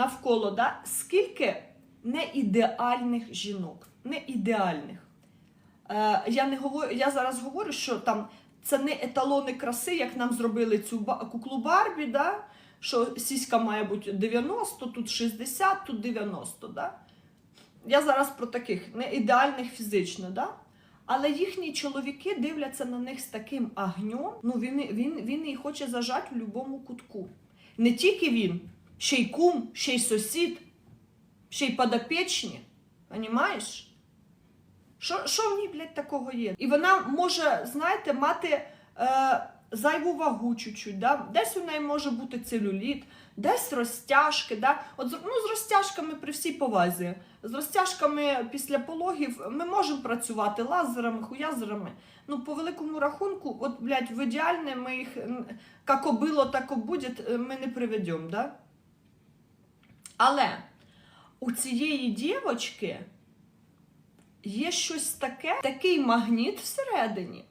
навколо, да, скільки неідеальних жінок. Неідеальних. Е, я, не говорю, я зараз говорю, що там це не еталони краси, як нам зробили цю куклу Барбі, да? що сіська має бути 90, тут 60, тут 90. Да? Я зараз про таких не ідеальних фізично, да? але їхні чоловіки дивляться на них з таким агньом, ну він, він, він її хоче зажати в будь-якому кутку. Не тільки він, ще й кум, ще й сусід, ще й подопечні. Понімаєш? Що, що в ній, блядь, такого є? І вона може, знаєте, мати е, зайву вагу чуть-чуть. Да? Десь у неї може бути целюліт, десь розтяжки. Да? От, ну, з розтяжками при всій повазі. З розтяжками після пологів ми можемо працювати лазерами, хуязерами. Ну, по великому рахунку, от, блядь, в ідеальне ми їх як було, так буде, е, ми не приведемо. Да? Але у цієї дівочки є щось таке, такий магніт всередині,